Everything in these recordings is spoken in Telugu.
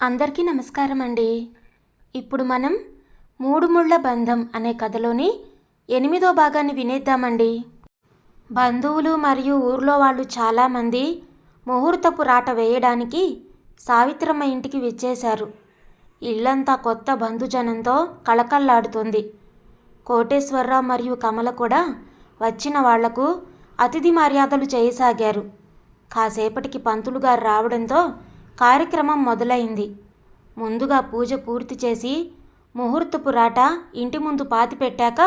అందరికీ నమస్కారం అండి ఇప్పుడు మనం మూడు ముళ్ళ బంధం అనే కథలోని ఎనిమిదో భాగాన్ని వినేద్దామండి. బంధువులు మరియు ఊర్లో వాళ్ళు చాలామంది ముహూర్తపు రాట వేయడానికి సావిత్రమ్మ ఇంటికి విచ్చేశారు. ఇల్లంతా కొత్త బంధుజనంతో కళకళలాడుతుంది. కోటేశ్వరరావు మరియు కమల కూడా వచ్చిన వాళ్ళకు అతిథి మర్యాదలు చేయసాగారు. కాసేపటికి పంతులు గారు రావడంతో కార్యక్రమం మొదలైంది. ముందుగా పూజ పూర్తి చేసి ముహూర్తపు రాట ఇంటి ముందు పాతి పెట్టాక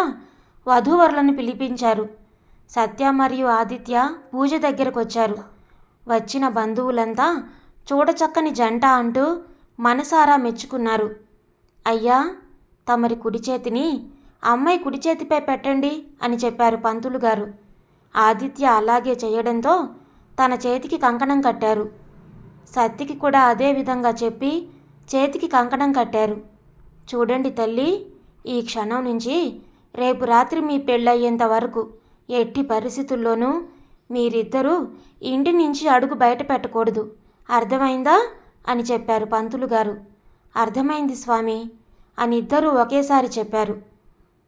వధూవరులను పిలిపించారు. సత్య మరియు ఆదిత్య పూజ దగ్గరకొచ్చారు. వచ్చిన బంధువులంతా చూడచక్కని జంట అంటూ మనసారా మెచ్చుకున్నారు. అయ్యా తమరి కుడి చేతిని అమ్మాయి కుడి చేతిపై పెట్టండి అని చెప్పారు పంతులు గారు ఆదిత్య అలాగే చేయడంతో తన చేతికి కంకణం కట్టారు. సత్తికి కూడా అదే విధంగా చెప్పి చేతికి కంకణం కట్టారు. చూడండి తల్లి ఈ క్షణం నుంచి రేపు రాత్రి మీ పెళ్ళయ్యేంత వరకు ఎట్టి పరిస్థితుల్లోనూ మీరిద్దరూ ఇంటి నుంచి అడుగు బయట పెట్టకూడదు. అర్థమైందా? అని చెప్పారు పంతులు గారు. అర్థమైంది స్వామి అని ఇద్దరూ ఒకేసారి చెప్పారు.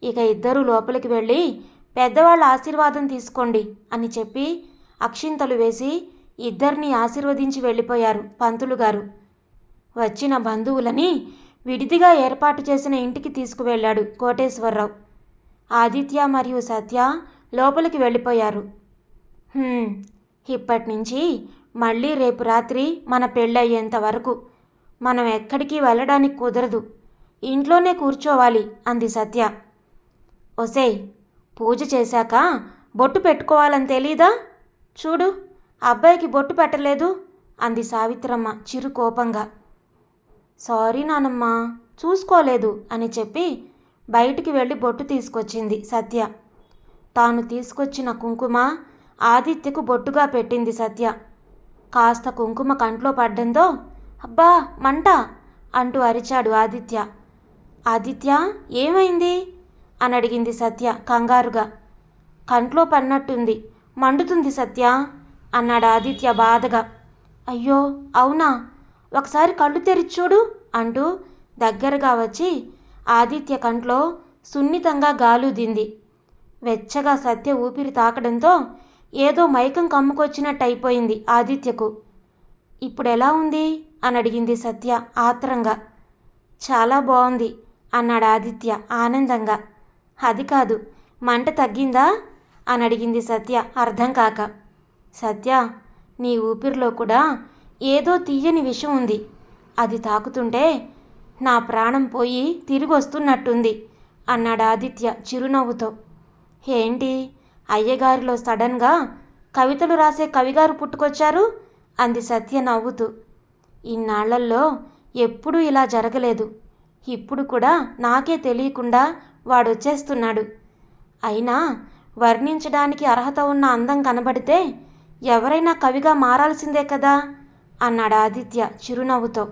ఇక ఇద్దరూ లోపలికి వెళ్ళి పెద్దవాళ్ళ ఆశీర్వాదం తీసుకోండి అని చెప్పి అక్షింతలు వేసి ఇద్దరిని ఆశీర్వదించి వెళ్ళిపోయారు పంతులు గారు. వచ్చిన బంధువులని విడిదిగా ఏర్పాటు చేసిన ఇంటికి తీసుకువెళ్ళాడు కోటేశ్వరరావు. ఆదిత్య మరియు సత్య లోపలికి వెళ్ళిపోయారు. ఇప్పటి నుంచి మళ్ళీ రేపు రాత్రి మన పెళ్ళయ్యేంత వరకు మనం ఎక్కడికి వెళ్ళడానికి కుదరదు. ఇంట్లోనే కూర్చోవాలి అంది సత్య. ఒసేయ్ పూజ చేశాక బొట్టు పెట్టుకోవాలని తెలీదా? చూడు. అబ్బాయికి బొట్టు పెట్టలేదు అంది సావిత్రమ్మ చిరు కోపంగా. సారీ నానమ్మ చూసుకోలేదు అని చెప్పి బయటికి వెళ్ళి బొట్టు తీసుకొచ్చింది సత్య. తాను తీసుకొచ్చిన కుంకుమ ఆదిత్యకు బొట్టుగా పెట్టింది సత్య. కాస్త కుంకుమ కంట్లో పడ్డందో అబ్బా మంట అంటూ అరిచాడు ఆదిత్య. ఆదిత్య ఏమైంది? అని అడిగింది సత్య కంగారుగా. కంట్లో పడినట్టుంది మండుతుంది సత్య. అన్నాడు ఆదిత్య బాధగా. అయ్యో అవునా? ఒకసారి కళ్ళు తెరిచి చూడు అంటూ దగ్గరగా వచ్చి ఆదిత్య కంట్లో సున్నితంగా గాలుదింది వెచ్చగా సత్య ఊపిరి తాకడంతో ఏదో మైకం కమ్ముకొచ్చినట్టు అయిపోయింది ఆదిత్యకు. ఇప్పుడు ఎలా ఉంది? అని అడిగింది సత్య ఆత్రంగా. చాలా బాగుంది అన్నాడు ఆదిత్య ఆనందంగా. అది కాదు మంట తగ్గిందా? అని అడిగింది సత్య అర్థం కాక. సత్య నీ ఊపిరిలో కూడా ఏదో తీయని విషం ఉంది. అది తాకుతుంటే నా ప్రాణం పోయి తిరిగి వస్తున్నట్టుంది అన్నాడు ఆదిత్య చిరునవ్వుతో. ఏంటి? అయ్యగారిలో సడన్గా కవితలు రాసే కవిగారు పుట్టుకొచ్చారు? అంది సత్య నవ్వుతూ. ఇన్నాళ్ళల్లో ఎప్పుడూ ఇలా జరగలేదు. ఇప్పుడు కూడా నాకే తెలియకుండా వాడొచ్చేస్తున్నాడు. అయినా వర్ణించడానికి అర్హత ఉన్న అందం కనబడితే ఎవరైనా కవిగా మారాల్సిందే కదా? అన్నాడు ఆదిత్య చిరునవ్వుతో.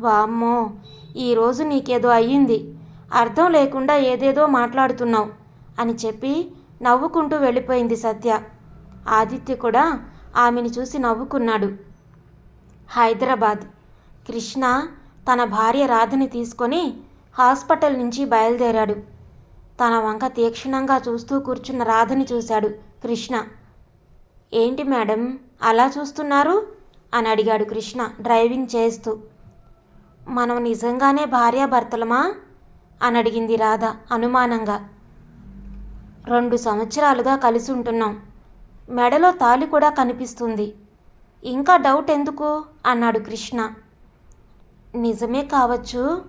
వామ్మో ఈరోజు నీకేదో అయ్యింది. అర్థం లేకుండా ఏదేదో మాట్లాడుతున్నావు అని చెప్పి నవ్వుకుంటూ వెళ్ళిపోయింది సత్య. ఆదిత్య కూడా ఆమెను చూసి నవ్వుకున్నాడు. హైదరాబాద్. కృష్ణ తన భార్య రాధని తీసుకొని హాస్పిటల్ నుంచి బయలుదేరాడు. తన వంక తీక్షణంగా చూస్తూ కూర్చున్న రాధని చూశాడు కృష్ణ. ఏంటి మేడం అలా చూస్తున్నారు? అని అడిగాడు కృష్ణ డ్రైవింగ్ చేస్తూ. మనం నిజంగానే భార్యాభర్తలమా? అని అడిగింది రాధ అనుమానంగా. రెండు సంవత్సరాలుగా కలిసి ఉంటున్నాం. మెడలో తాలి కూడా కనిపిస్తుంది. ఇంకా డౌట్ ఎందుకు? అన్నాడు కృష్ణ. నిజమే కావచ్చు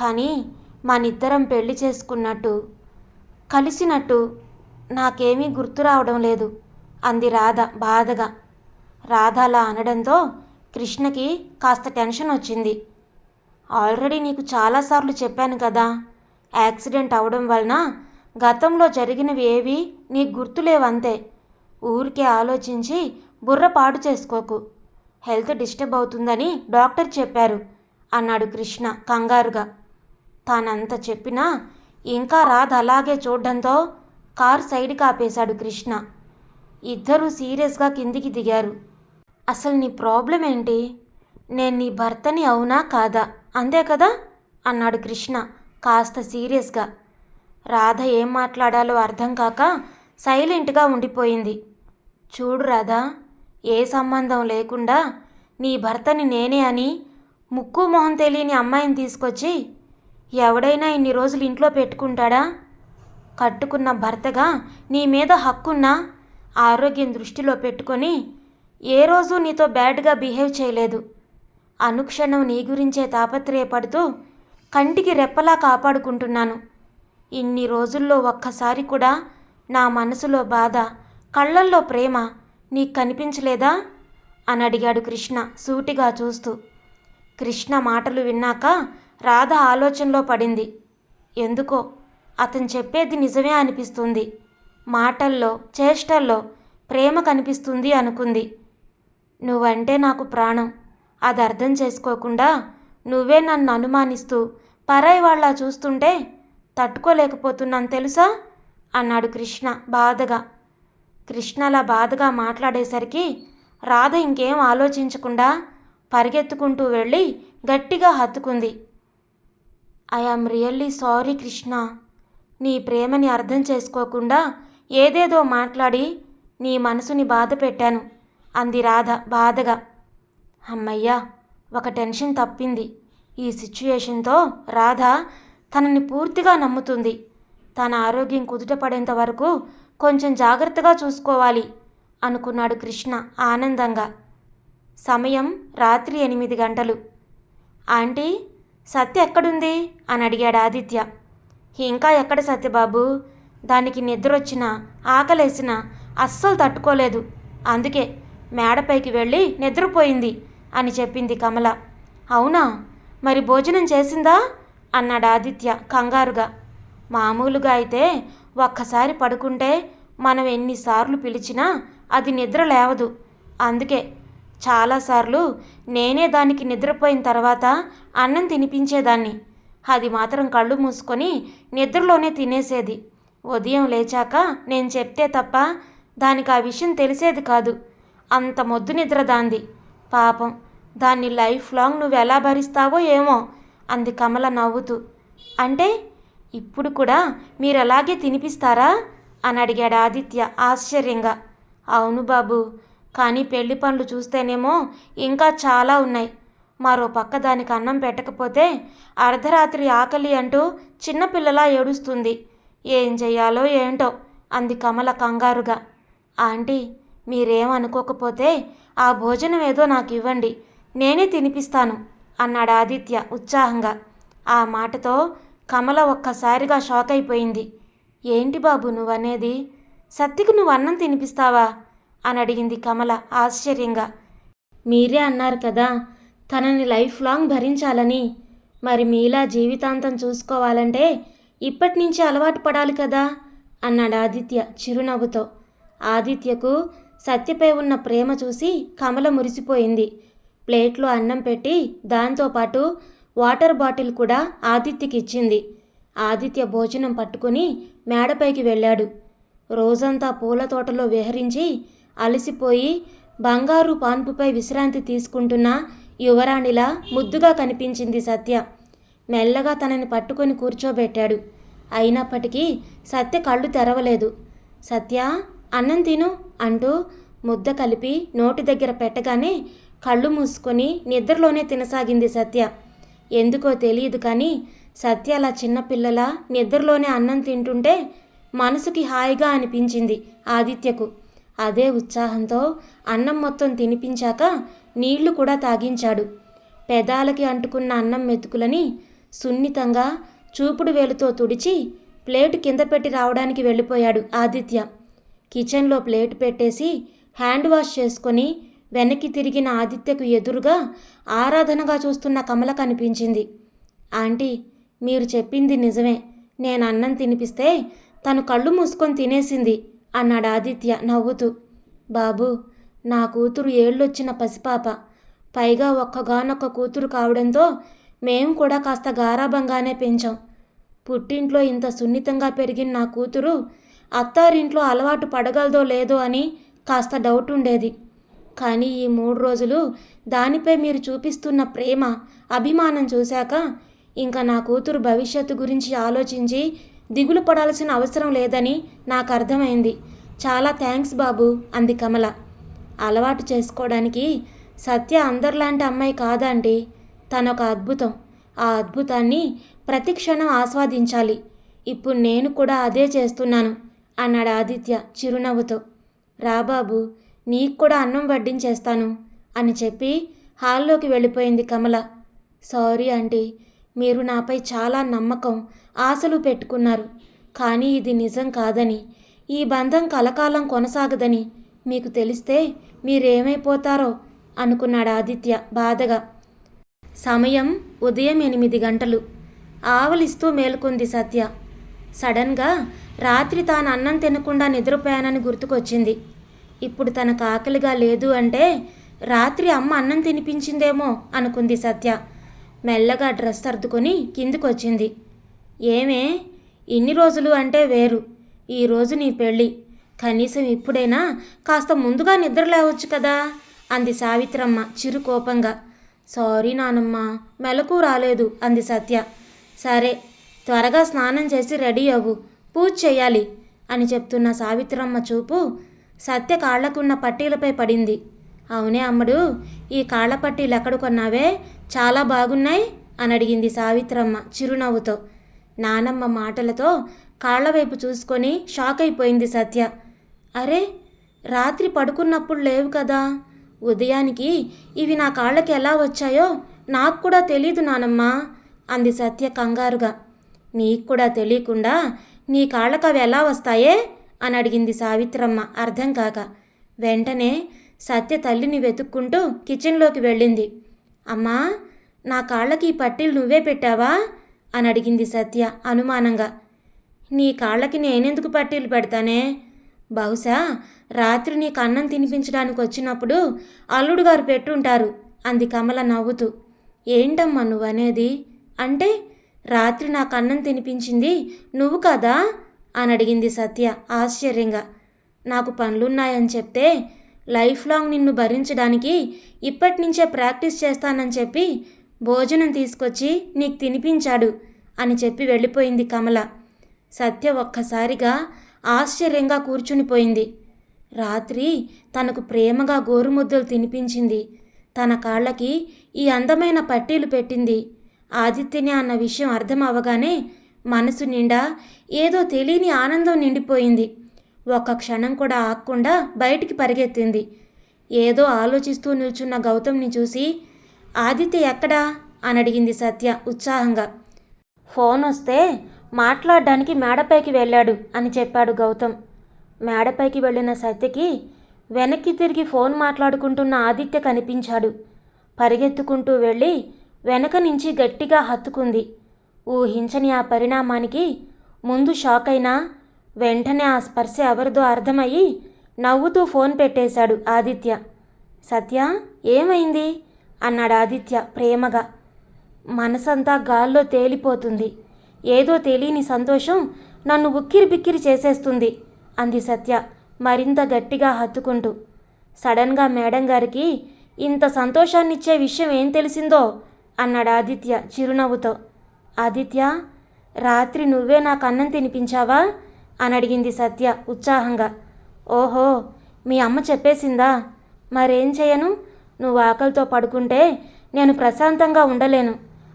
కానీ మనిద్దరం పెళ్ళి చేసుకున్నట్టు కలిసినట్టు నాకేమీ గుర్తు రావడం లేదు. అంది రాధ బాధగా. రాధ అలా అనడంతో కృష్ణకి కాస్త టెన్షన్ వచ్చింది. ఆల్రెడీ నీకు చాలాసార్లు చెప్పాను కదా యాక్సిడెంట్ అవడం వలన గతంలో జరిగినవి ఏవి నీకు గుర్తులేవంతే. ఊరికే ఆలోచించి బుర్ర పాడు చేసుకోకు. హెల్త్ డిస్టర్బ్ అవుతుందని డాక్టర్ చెప్పారు అన్నాడు కృష్ణ కంగారుగా. తానంత చెప్పినా ఇంకా రాధ అలాగే చూడడంతో కారు సైడ్కి ఆపేశాడు కృష్ణ. ఇద్దరూ సీరియస్గా కిందికి దిగారు. అసలు నీ ప్రాబ్లం ఏంటి? నేను నీ భర్తని అవునా కాదా? అంతే కదా? అన్నాడు కృష్ణ కాస్త సీరియస్గా. రాధ ఏం మాట్లాడాలో అర్థం కాక సైలెంట్గా ఉండిపోయింది. చూడు రాధా ఏ సంబంధం లేకుండా నీ భర్తని నేనే అని ముక్కు మొహం తెలియని అమ్మాయిని తీసుకొచ్చి ఎవడైనా ఇన్ని రోజులు ఇంట్లో పెట్టుకుంటాడా? కట్టుకున్న భర్తగా నీ మీద హక్కున్నా ఆరోగ్యం దృష్టిలో పెట్టుకొని ఏ రోజు నీతో బ్యాడ్గా బిహేవ్ చేయలేదు. అనుక్షణం నీ గురించే తాపత్రయపడుతూ కంటికి రెప్పలా కాపాడుకుంటున్నాను. ఇన్ని రోజుల్లో ఒక్కసారి కూడా నా మనసులో బాధ కళ్ళల్లో ప్రేమ నీకు కనిపించలేదా? అని అడిగాడు కృష్ణ సూటిగా చూస్తూ. కృష్ణ మాటలు విన్నాక రాధ ఆలోచనలో పడింది. ఎందుకో? అతను చెప్పేది నిజమే అనిపిస్తుంది. మాటల్లో చేష్టల్లో ప్రేమ కనిపిస్తుంది అనుకుంది. నువ్వంటే నాకు ప్రాణం. అది అర్థం చేసుకోకుండా నువ్వే నన్ను అనుమానిస్తూ పరాయి వాళ్ళ చూస్తుంటే తట్టుకోలేకపోతున్నాను తెలుసా? అన్నాడు కృష్ణ బాధగా. కృష్ణలా బాధగా మాట్లాడేసరికి రాధ ఇంకేం ఆలోచించకుండా పరిగెత్తుకుంటూ వెళ్ళి గట్టిగా హత్తుకుంది. I am really sorry Krishna. నీ ప్రేమని అర్థం చేసుకోకుండా ఏదేదో మాట్లాడి నీ మనసుని బాధ పెట్టాను అంది రాధ బాధగా. అమ్మయ్యా ఒక టెన్షన్ తప్పింది. ఈ సిచ్యుయేషన్తో రాధ తనని పూర్తిగా నమ్ముతుంది. తన ఆరోగ్యం కుదుటపడేంత వరకు కొంచెం జాగ్రత్తగా చూసుకోవాలి అనుకున్నాడు కృష్ణ ఆనందంగా. సమయం రాత్రి ఎనిమిది గంటలు. ఆంటీ సత్య ఎక్కడుంది? అని అడిగాడు ఆదిత్య. ఇంకా ఎక్కడ సత్యబాబు? దానికి నిద్రొచ్చినా ఆకలేసినా అస్సలు తట్టుకోలేదు. అందుకే మేడపైకి వెళ్ళి నిద్రపోయింది అని చెప్పింది కమల. అవునా? మరి భోజనం చేసిందా? అన్నాడు ఆదిత్య కంగారుగా. మామూలుగా అయితే ఒక్కసారి పడుకుంటే మనం ఎన్నిసార్లు పిలిచినా అది నిద్ర లేవదు. అందుకే చాలాసార్లు నేనే దానికి నిద్రపోయిన తర్వాత అన్నం తినిపించేదాన్ని. అది మాత్రం కళ్ళు మూసుకొని నిద్రలోనే తినేసేది. ఉదయం లేచాక నేను చెప్తే తప్ప దానికి ఆ విషయం తెలిసేది కాదు. అంత మొద్దు నిద్ర దాంది. పాపం దాన్ని లైఫ్ లాంగ్ నువ్వు ఎలా భరిస్తావో ఏమో అంది కమల నవ్వుతూ. అంటే ఇప్పుడు కూడా మీరు అలాగే తినిపిస్తారా? అని అడిగాడు ఆదిత్య ఆశ్చర్యంగా. అవును బాబు కానీ పెళ్ళి పనులు చూస్తేనేమో ఇంకా చాలా ఉన్నాయి. మరో పక్క దానికి అన్నం పెట్టకపోతే అర్ధరాత్రి ఆకలి అంటూ చిన్నపిల్లలా ఏడుస్తుంది. ఏం చెయ్యాలో ఏంటో అంది కమల కంగారుగా. ఆంటీ మీరేమనుకోకపోతే ఆ భోజనం ఏదో నాకు ఇవ్వండి నేనే తినిపిస్తాను అన్నాడు ఆదిత్య ఉత్సాహంగా. ఆ మాటతో కమల ఒక్కసారిగా షాక్ అయిపోయింది ఏంటి బాబు నువ్వనేది? సత్తికి నువ్వు అన్నం తినిపిస్తావా? అని అడిగింది కమల ఆశ్చర్యంగా. మీరే అన్నారు కదా తనని లైఫ్ లాంగ్ భరించాలని. మరి మీలా జీవితాంతం చూసుకోవాలంటే ఇప్పటి నుంచి అలవాటు పడాలి కదా? అన్నాడు ఆదిత్య చిరునవ్వుతో. ఆదిత్యకు సత్యపై ఉన్న ప్రేమ చూసి కమల మురిసిపోయింది. ప్లేట్లో అన్నం పెట్టి దాంతోపాటు వాటర్ బాటిల్ కూడా ఆదిత్యకి ఇచ్చింది ఆదిత్య భోజనం పట్టుకుని మేడపైకి వెళ్ళాడు. రోజంతా పూల తోటలో విహరించి అలసిపోయి బంగారు పాన్పుపై విశ్రాంతి తీసుకుంటున్న యువరాణిలా ముద్దుగా కనిపించింది సత్య. మెల్లగా తనని పట్టుకొని కూర్చోబెట్టాడు. అయినప్పటికీ సత్య కళ్ళు తెరవలేదు. సత్య అన్నం తిను అంటూ ముద్ద కలిపి నోటి దగ్గర పెట్టగానే కళ్ళు మూసుకొని నిద్రలోనే తినసాగింది సత్య. ఎందుకో తెలియదు కానీ సత్య అలా చిన్నపిల్లల నిద్రలోనే అన్నం తింటుంటే మనసుకి హాయిగా అనిపించింది ఆదిత్యకు. అదే ఉత్సాహంతో అన్నం మొత్తం తినిపించాక నీళ్ళు కూడా తాగించాడు. పెదాలకి అంటుకున్న అన్నం మెతుకులని సున్నితంగా చూపుడు వేలుతో తుడిచి ప్లేటు కింద పెట్టి రావడానికి వెళ్ళిపోయాడు ఆదిత్య. కిచెన్లో ప్లేట్ పెట్టేసి హ్యాండ్ వాష్ చేసుకొని వెనక్కి తిరిగిన ఆదిత్యకు ఎదురుగా ఆరాధనగా చూస్తున్న కమల కనిపించింది. ఆంటీ మీరు చెప్పింది నిజమే. నేను అన్నం తినిపిస్తే తను కళ్ళు మూసుకొని తినేసింది అన్నాడు ఆదిత్య నవ్వుతూ. బాబు నా కూతురు ఏళ్ళొచ్చిన పసిపాప. పైగా ఒక్కగానొక్క కూతురు కావడంతో మేము కూడా కాస్త గారాభంగానే పెంచాం. పుట్టింట్లో ఇంత సున్నితంగా పెరిగిన నా కూతురు అత్తారింట్లో అలవాటు పడగలదో లేదో అని కాస్త డౌట్ ఉండేది. కానీ ఈ మూడు రోజులు దానిపై మీరు చూపిస్తున్న ప్రేమ అభిమానం చూశాక ఇంకా నా కూతురు భవిష్యత్తు గురించి ఆలోచించి దిగులు పడాల్సిన అవసరం లేదని నాకు అర్థమైంది. చాలా థ్యాంక్స్ బాబు అంది కమల. అలవాటు చేసుకోవడానికి సత్య అందరిలాంటి అమ్మాయి కాదండి తనొక అద్భుతం. ఆ అద్భుతాన్ని ప్రతి క్షణం ఆస్వాదించాలి. ఇప్పుడు నేను కూడా అదే చేస్తున్నాను అన్నాడు ఆదిత్య చిరునవ్వుతో. రాబాబు నీకు కూడా అన్నం వడ్డించేస్తాను అని చెప్పి హాల్లోకి వెళ్ళిపోయింది కమల. సారీ ఆంటీ మీరు నాపై చాలా నమ్మకం ఆశలు పెట్టుకున్నారు. కానీ ఇది నిజం కాదని ఈ బంధం కలకాలం కొనసాగదని మీకు తెలిస్తే మీరేమైపోతారో అనుకున్నాడు ఆదిత్య బాధగా. సమయం ఉదయం ఎనిమిది గంటలు. ఆవలిస్తూ మేలుకుంది సత్య. సడన్గా రాత్రి తాను అన్నం తినకుండా నిద్రపోయానని గుర్తుకొచ్చింది. ఇప్పుడు తనకు ఆకలిగా లేదు అంటే రాత్రి అమ్మ అన్నం తినిపించిందేమో అనుకుంది సత్య. మెల్లగా డ్రెస్ సర్దుకొని కిందికొచ్చింది. ఏమే? ఇన్ని రోజులు అంటే వేరు. ఈరోజు నీ పెళ్ళి. కనీసం ఇప్పుడైనా కాస్త ముందుగా నిద్ర లేవచ్చు కదా? అంది సావిత్రమ్మ చిరు కోపంగా. సారీ నానమ్మ మెలకు రాలేదు అంది సత్య. సరే త్వరగా స్నానం చేసి రెడీ అవ్వు పూజ చేయాలి అని చెప్తున్న సావిత్రమ్మ చూపు సత్య కాళ్ళకున్న పట్టీలపై పడింది. అవునే అమ్మడు ఈ కాళ్ళ పట్టీలు ఎక్కడ కొన్నావే? చాలా బాగున్నాయి అని అడిగింది సావిత్రమ్మ చిరునవ్వుతో. నానమ్మ మాటలతో కాళ్ళ వైపు చూసుకొని షాక్ అయిపోయింది సత్య. అరే రాత్రి పడుకున్నప్పుడు లేవు కదా? ఉదయానికి ఇవి నా కాళ్ళకి ఎలా వచ్చాయో నాకు కూడా తెలీదు నానమ్మా అంది సత్య కంగారుగా. నీకు కూడా తెలియకుండా నీ కాళ్ళకు అవి ఎలా వస్తాయే? అని అడిగింది సావిత్రమ్మ అర్థం కాక. వెంటనే సత్య తల్లిని వెతుక్కుంటూ కిచెన్లోకి వెళ్ళింది. అమ్మా నా కాళ్ళకి ఈ పట్టీలు నువ్వే పెట్టావా? అని అడిగింది సత్య అనుమానంగా. నీ కాళ్ళకి నేనెందుకు పట్టీలు పెడతానే? బహుశా రాత్రి నీకు అన్నం తినిపించడానికి వచ్చినప్పుడు అల్లుడు గారు పెట్టుంటారు అంది కమల నవ్వుతూ. ఏంటమ్మా నువ్వనేది? అంటే రాత్రి నాకు అన్నం తినిపించింది నువ్వు కదా? అని అడిగింది సత్య ఆశ్చర్యంగా. నాకు పనులున్నాయని చెప్తే లైఫ్ లాంగ్ నిన్ను భరించడానికి ఇప్పటి నుంచే ప్రాక్టీస్ చేస్తానని చెప్పి భోజనం తీసుకొచ్చి నీకు తినిపించాడు అని చెప్పి వెళ్ళిపోయింది కమల. సత్య ఒక్కసారిగా ఆశ్చర్యంగా కూర్చునిపోయింది రాత్రి తనకు ప్రేమగా గోరుముద్దలు తినిపించింది. తన కాళ్ళకి ఈ అందమైన పట్టీలు పెట్టింది. ఆదిత్యనే అన్న విషయం అర్థం అవగానే మనసు నిండా ఏదో తెలియని ఆనందం నిండిపోయింది. ఒక్క క్షణం కూడా ఆగకుండా బయటికి పరిగెత్తింది. ఏదో ఆలోచిస్తూ నిల్చున్న గౌతమ్ని చూసి ఆదిత్య ఎక్కడా? అని అడిగింది సత్య ఉత్సాహంగా. ఫోన్ వస్తే మాట్లాడడానికి మేడపైకి వెళ్ళాడు అని చెప్పాడు గౌతమ్. మేడపైకి వెళ్ళిన సత్యకి వెనక్కి తిరిగి ఫోన్ మాట్లాడుకుంటున్న ఆదిత్య కనిపించాడు. పరిగెత్తుకుంటూ వెళ్ళి వెనక నుంచి గట్టిగా హత్తుకుంది. ఊహించని ఆ పరిణామానికి ముందు షాక్ అయినా వెంటనే ఆ స్పర్శ ఎవరిదో అర్థమయ్యి నవ్వుతూ ఫోన్ పెట్టేశాడు ఆదిత్య. సత్య ఏమైంది? అన్నాడు ఆదిత్య ప్రేమగా. మనసంతా గాల్లో తేలిపోతుంది. ఏదో తెలియని సంతోషం నన్ను ఉక్కిరి బిక్కిరి చేసేస్తుంది అంది సత్య మరింత గట్టిగా హత్తుకుంటూ. సడన్గా మేడం గారికి ఇంత సంతోషాన్నిచ్చే విషయం ఏం తెలిసిందో అన్నాడు ఆదిత్య చిరునవ్వుతో. ఆదిత్య రాత్రి నువ్వే నాకు అన్నం తినిపించావా? అని అడిగింది సత్య ఉత్సాహంగా. ఓహో మీ అమ్మ చెప్పేసిందా? మరేం చేయను? నువ్వు ఆకలితో పడుకుంటే నేను ప్రశాంతంగా ఉండలేను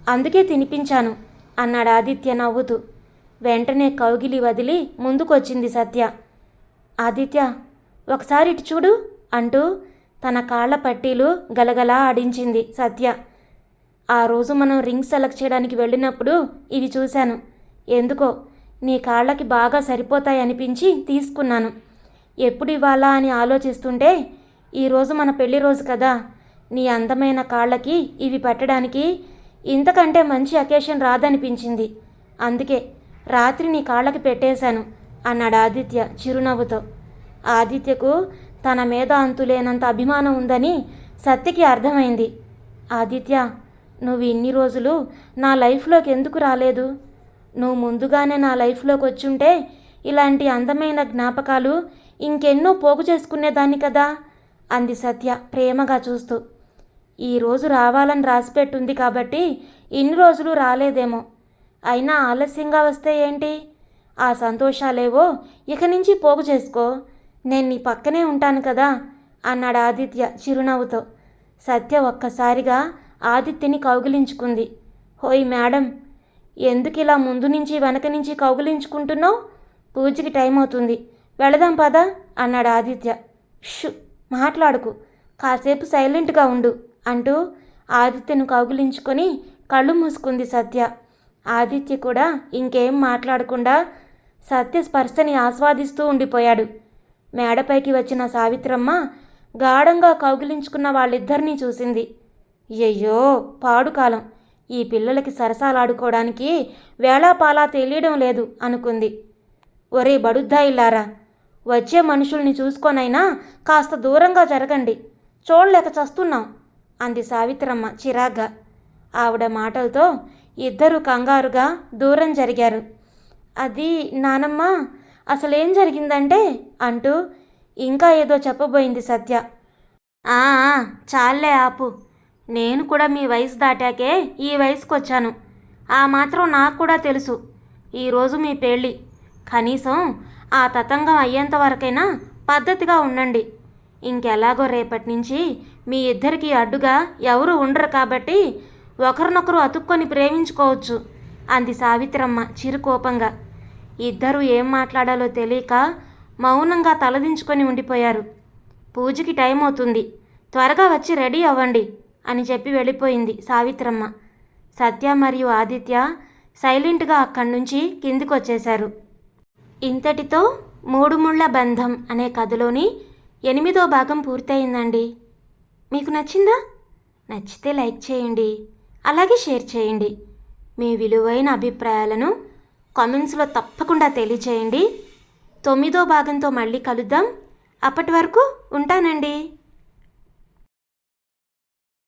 అందుకే తినిపించాను అన్నాడు ఆదిత్య నవ్వుతూ. వెంటనే కౌగిలి వదిలి ముందుకొచ్చింది సత్య. ఆదిత్య ఒకసారి ఇటు చూడు అంటూ తన కాళ్ళ పట్టీలు గలగలా ఆడించింది సత్య. ఆ రోజు మనం రింగ్ సెలెక్ట్ చేయడానికి వెళ్ళినప్పుడు ఇవి చూశాను. ఎందుకో నీ కాళ్ళకి బాగా సరిపోతాయి అనిపించి తీసుకున్నాను. ఎప్పుడు ఇవ్వాలా అని ఆలోచిస్తుంటే ఈరోజు మన పెళ్ళి రోజు కదా. నీ అందమైన కాళ్ళకి ఇవి పెట్టడానికి ఇంతకంటే మంచి అకేషన్ రాదనిపించింది. అందుకే రాత్రి నీ కాళ్ళకి పెట్టేశాను అన్నాడు ఆదిత్య చిరునవ్వుతో. ఆదిత్యకు తన మీద అంతులేనంత అభిమానం ఉందని సత్యకి అర్థమైంది. ఆదిత్య నువ్వు ఇన్ని రోజులు నా లైఫ్లోకి ఎందుకు రాలేదు? నువ్వు ముందుగానే నా లైఫ్లోకి వచ్చుంటే ఇలాంటి అందమైన జ్ఞాపకాలు ఇంకెన్నో పోగు చేసుకునేదాన్ని కదా? అంది సత్య ప్రేమగా చూస్తూ. ఈరోజు రావాలని రాసిపెట్టుంది కాబట్టి ఇన్ని రోజులు రాలేదేమో. అయినా ఆలస్యంగా వస్తే ఏంటి? ఆ సంతోషాలేవో ఇక నుంచి పోగు చేసుకో. నేను నీ పక్కనే ఉంటాను కదా అన్నాడు ఆదిత్య చిరునవ్వుతో. సత్య ఒక్కసారిగా ఆదిత్యని కౌగిలించుకుంది. హోయ్ మేడం ఎందుకు ఇలా ముందు నుంచి వెనక నుంచి కౌగిలించుకుంటున్నావు? పూజకి టైం అవుతుంది. వెళదాం పదా అన్నాడు ఆదిత్య. షు మాట్లాడుకు. కాసేపు సైలెంట్గా ఉండు. అంటూ ఆదిత్యను కౌగిలించుకొని కళ్ళు మూసుకుంది సత్య. ఆదిత్య కూడా ఇంకేం మాట్లాడకుండా సత్య స్పర్శని ఆస్వాదిస్తూ ఉండిపోయాడు. మేడపైకి వచ్చిన సావిత్రమ్మ గాఢంగా కౌగిలించుకున్న వాళ్ళిద్దరినీ చూసింది. అయ్యో పాడుకాలం ఈ పిల్లలకి సరసాలాడుకోవడానికి వేళాపాలా తెలియడం లేదు అనుకుంది. ఒరే బడుద్దాయిల్లారా వచ్చే మనుషుల్ని చూసుకొనైనా కాస్త దూరంగా జరగండి. చూడలేక చస్తున్నాం. అంది సావిత్రమ్మ చిరాగ్గా. ఆవిడ మాటలతో ఇద్దరు కంగారుగా దూరం జరిగారు. అది నానమ్మ అసలేం జరిగిందంటే అంటూ ఇంకా ఏదో చెప్పబోయింది సత్య. "ఆ, చాలే ఆపు. నేను కూడా మీ వయసు దాటాకే ఈ వయసుకు వచ్చాను ఆ మాత్రం నాకు కూడా తెలుసు. ఈరోజు మీ పెళ్ళి. కనీసం ఆ తతంగం అయ్యేంత వరకైనా పద్ధతిగా ఉండండి. ఇంకెలాగో రేపటి నుంచి మీ ఇద్దరికి అడ్డుగా ఎవరు ఉండరు కాబట్టి ఒకరినొకరు అతుక్కొని ప్రేమించుకోవచ్చు అంది సావిత్రమ్మ చిరుకోపంగా. ఇద్దరూ ఏం మాట్లాడాలో తెలియక మౌనంగా తలదించుకొని ఉండిపోయారు. పూజకి టైం అవుతుంది. త్వరగా వచ్చి రెడీ అవ్వండి అని చెప్పి వెళ్ళిపోయింది సావిత్రమ్మ. సత్య మరియు ఆదిత్య సైలెంట్గా అక్కడి నుంచి కిందికి వచ్చేశారు ఇంతటితో మూడు ముళ్ళ బంధం అనే కథలోని ఎనిమిదో భాగం పూర్తయిందండి. మీకు నచ్చిందా? నచ్చితే లైక్ చేయండి అలాగే షేర్ చేయండి. మీ విలువైన అభిప్రాయాలను కామెంట్స్లో తప్పకుండా తెలియచేయండి. తొమ్మిదో భాగంతో మళ్ళీ కలుద్దాం. అప్పటి వరకు ఉంటానండి.